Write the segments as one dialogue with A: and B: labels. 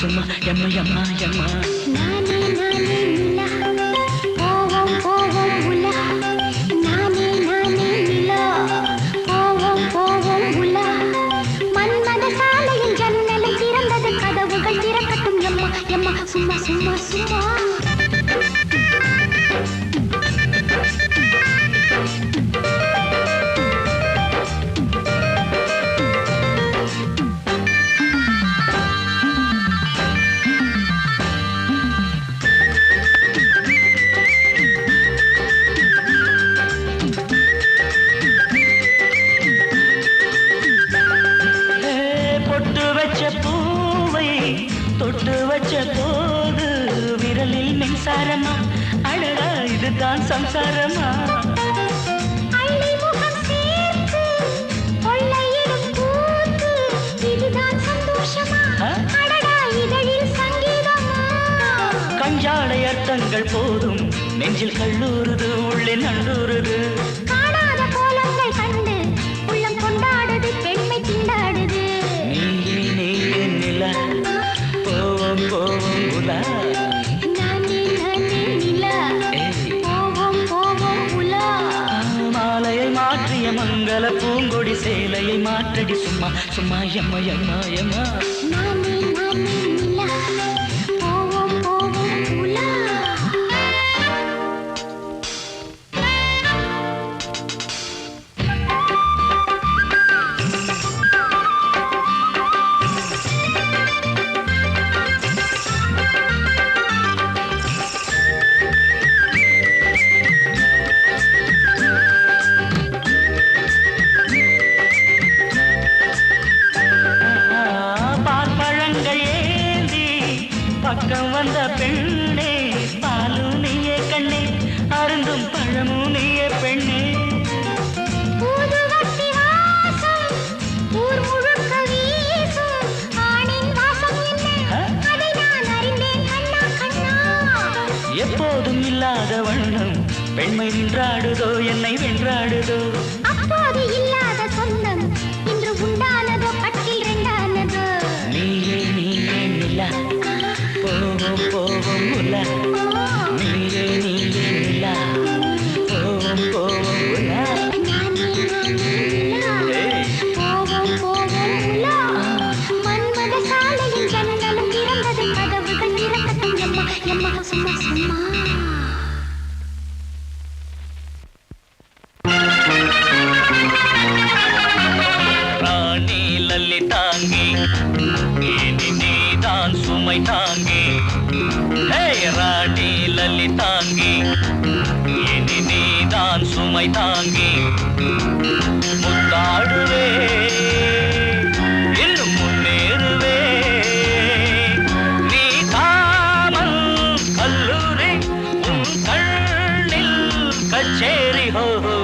A: சும்மா எம்மா எம்மா எம்மா சத்தங்கள் போதும். நெஞ்சில் கல்லூறுது உள்ளே நண்டூறுது
B: காணாத கோலங்கள் கண்டு உள்ளம் கொண்டாடுது பெண்மை திண்டாடுது.
A: நீயே நீயே நிலா போவோம் போவோம் உலா. மங்கள பூங்கொடி சேலையை மாற்றடி சும்மா சும்மா எம்மா எம்மா எம்மா really
B: ho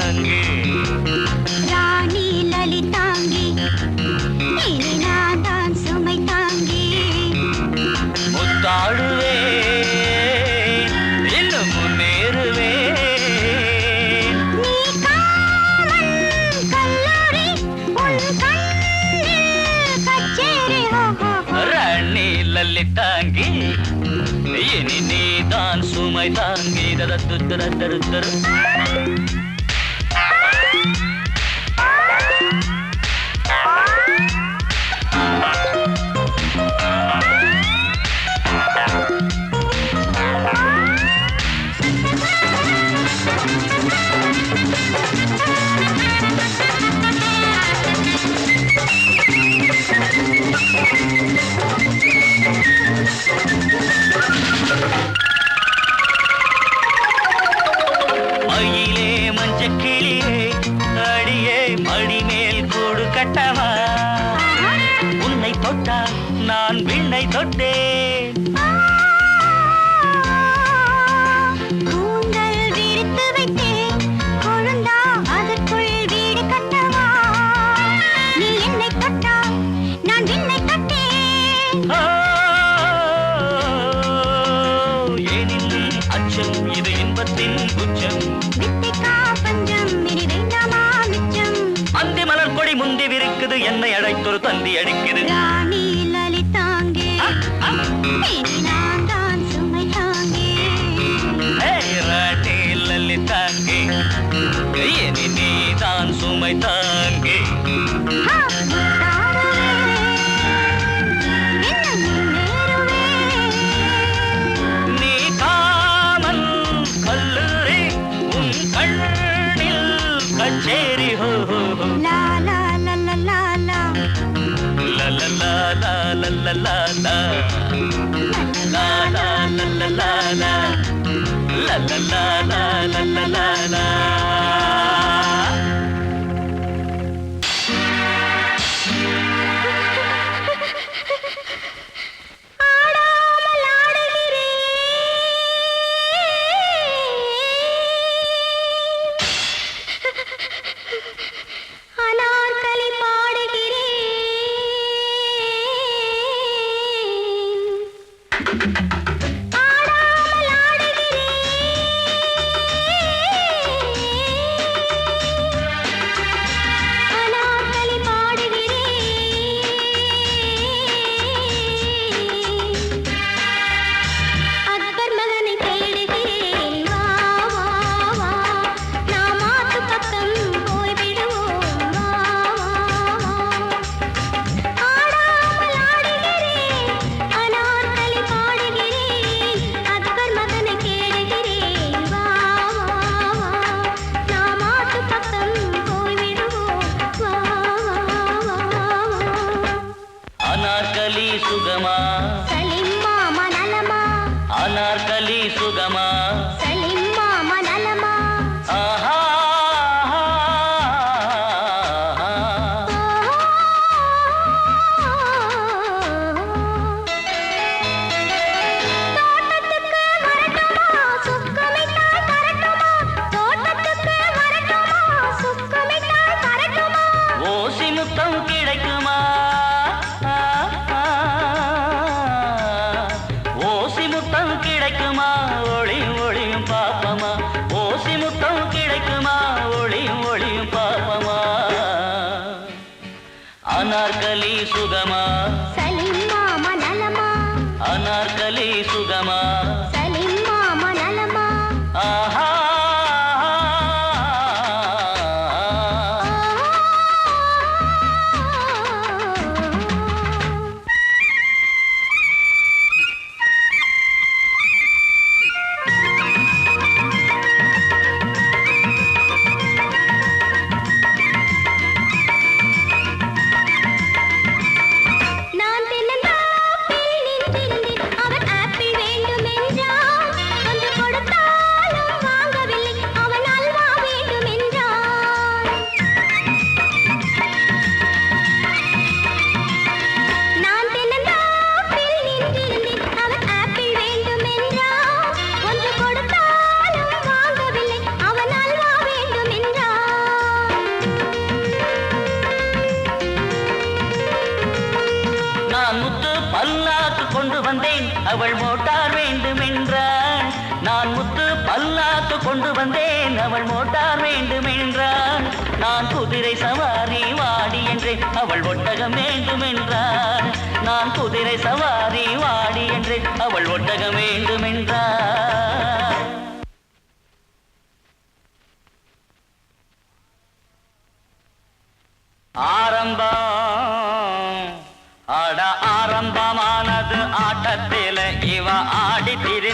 B: லலிதாங்கி ராணி லலிதாங்கி இனி நான் தான் சுமை தாங்கி. முத்தாடுவே இன்னும் முன்னேறுவே ராணி இனி
A: நீ தான் சுமை தாங்கி.
B: தரு தரு. தாங்கே. என நீதான் சுமை தாங்கே. கச்சேரி ஹோ ஹோ
A: லா லா லா. லா லா லா
B: லா லா லா லா லா.
A: la la la la la la. Anarkali ಸುಗಮ.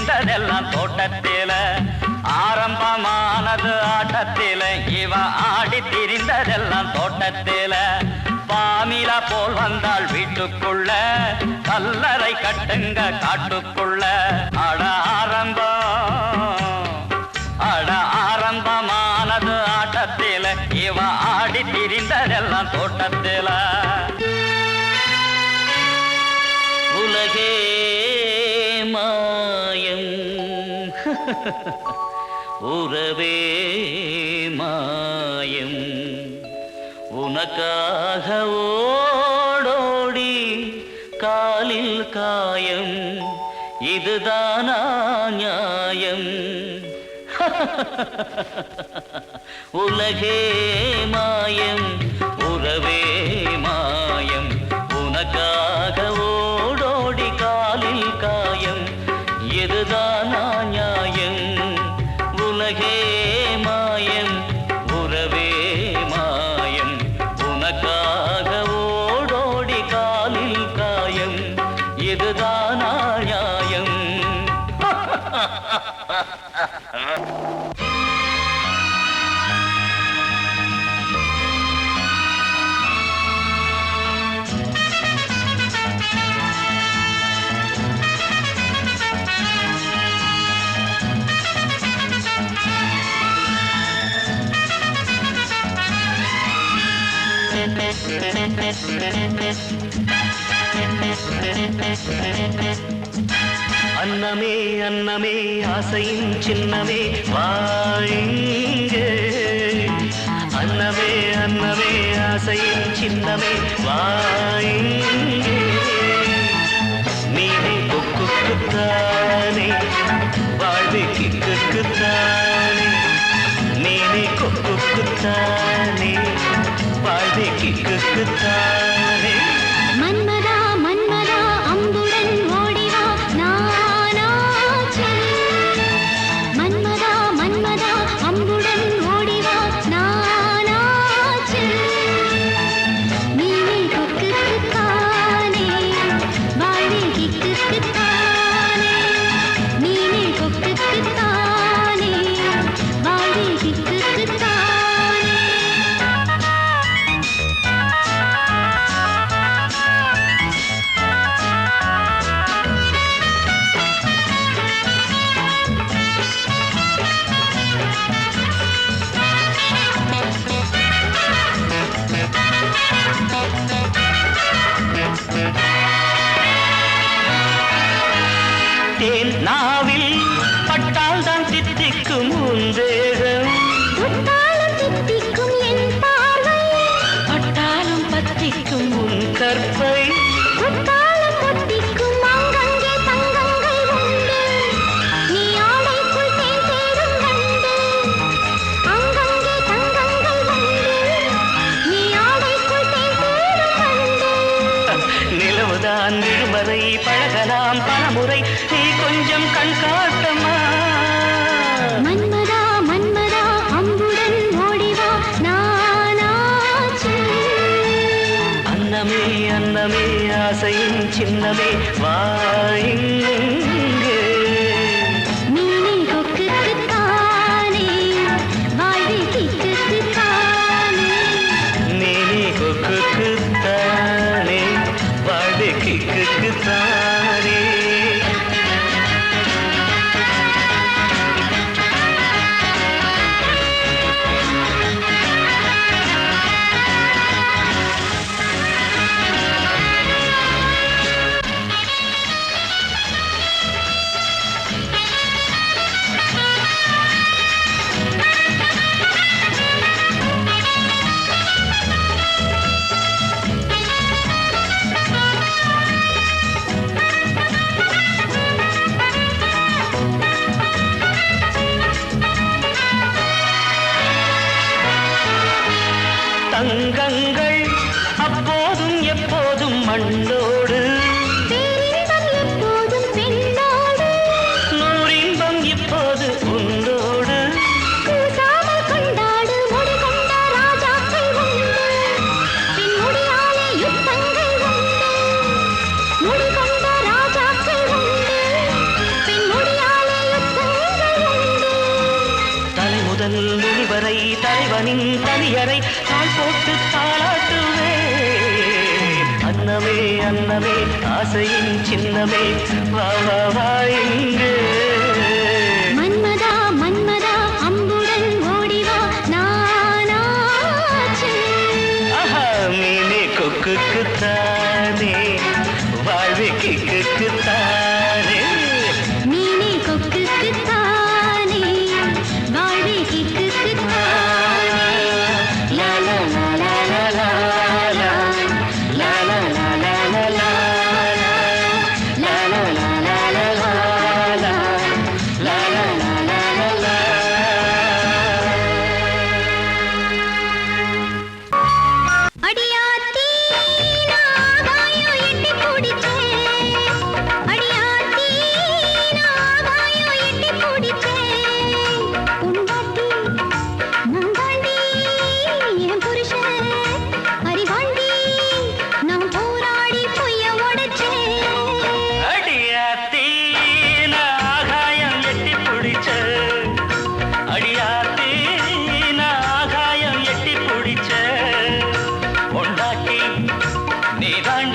A: கண்டதெல்லாம் தோட்டத்தில. ஆரம்பமானது ஆட்டத்தில. இவ ஆடி திரிந்ததெல்லாம் தோட்டத்தில. பாமில போல் வந்தாள் வீட்டுக்குள்ள. கல்லறை கட்டுங்க காட்டுக்குள்ள. அட ஆரம்பம். அட ஆரம்பமானது ஆட்டத்தில. இவ ஆடி திரிந்ததெல்லாம் தோட்டத்தில். உறவே மாயம். உனக்காக ஓடோடி காலில் காயம். இதுதானா நியாயம்? உலகே மாயம். உறவே அன்னமே அன்னமே ஆசையின் சின்னமே வாங்கே அன்னமே அன்னமே ஆசையின் சின்னமே வாங்கே நீனே கொக்குத்தானே வாழ்வே கிக்குத்தானே நீனே கொக்குத்தானே வாழ்வே கிக்குத்தானே
B: make flower.
C: நீதான்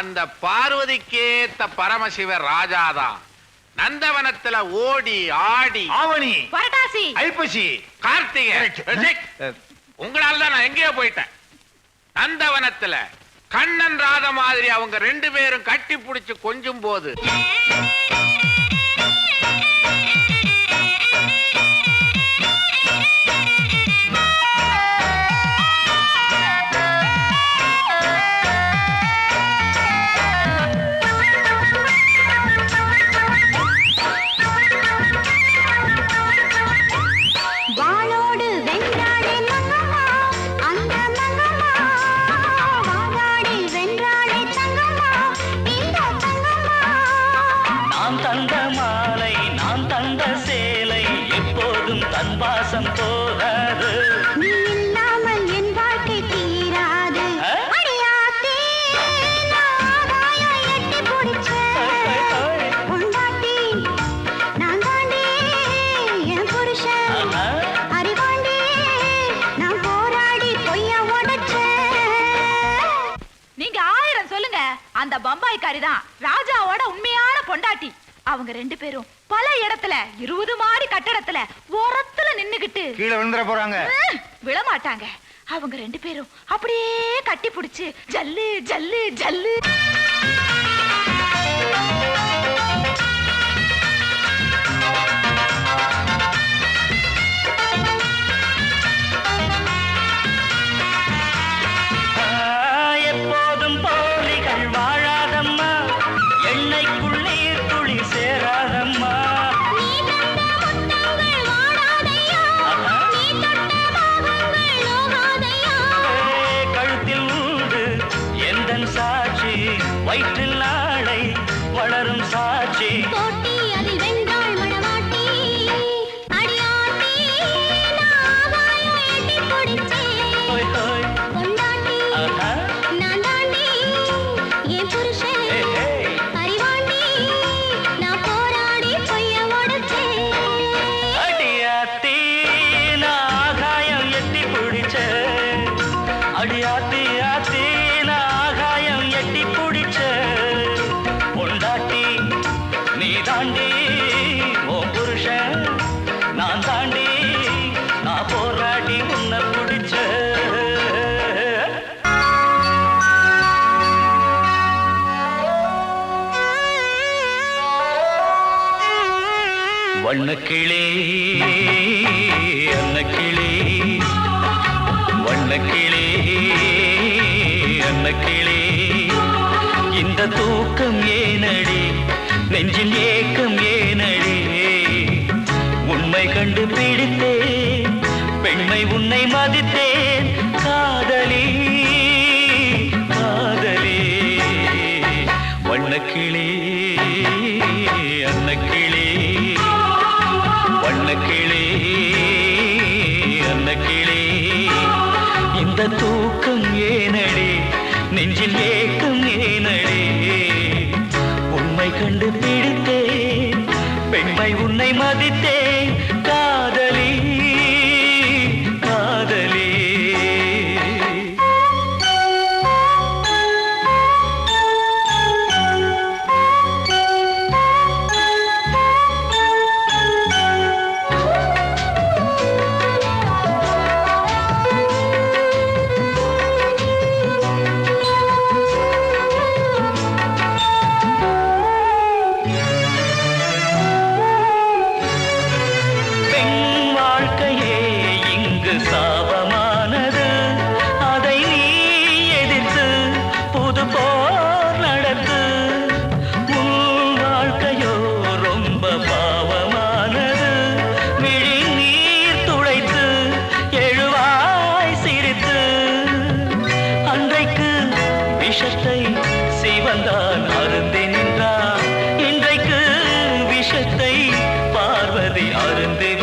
C: அந்த பார்வதிக்கேத்த பரமசிவ ராஜாதான். நந்தவனத்துல ஓடி ஆடி.
D: ஆவணி.
A: புரட்டாசி
D: ஐப்பசி.
C: கார்த்திகை. உங்களால தான் நான் எங்கேயோ போயிட்டேன். நந்தவனத்துல கண்ணன் ராத மாதிரி அவங்க ரெண்டு பேரும் கட்டி பிடிச்சு கொஞ்சும் போது
A: ஓரத்துல நின்னுகிட்டு.
D: கீழே விழுந்துற போறாங்க.
A: விழமாட்டாங்க. அவங்க ரெண்டு பேரும் அப்படியே கட்டி பிடிச்சு ஜல்லு ஜல்லு ஜல்லு. அன்னக்கிளே இந்த தூக்கம் ஏனடி? நெஞ்சில் ஏ wouldn't be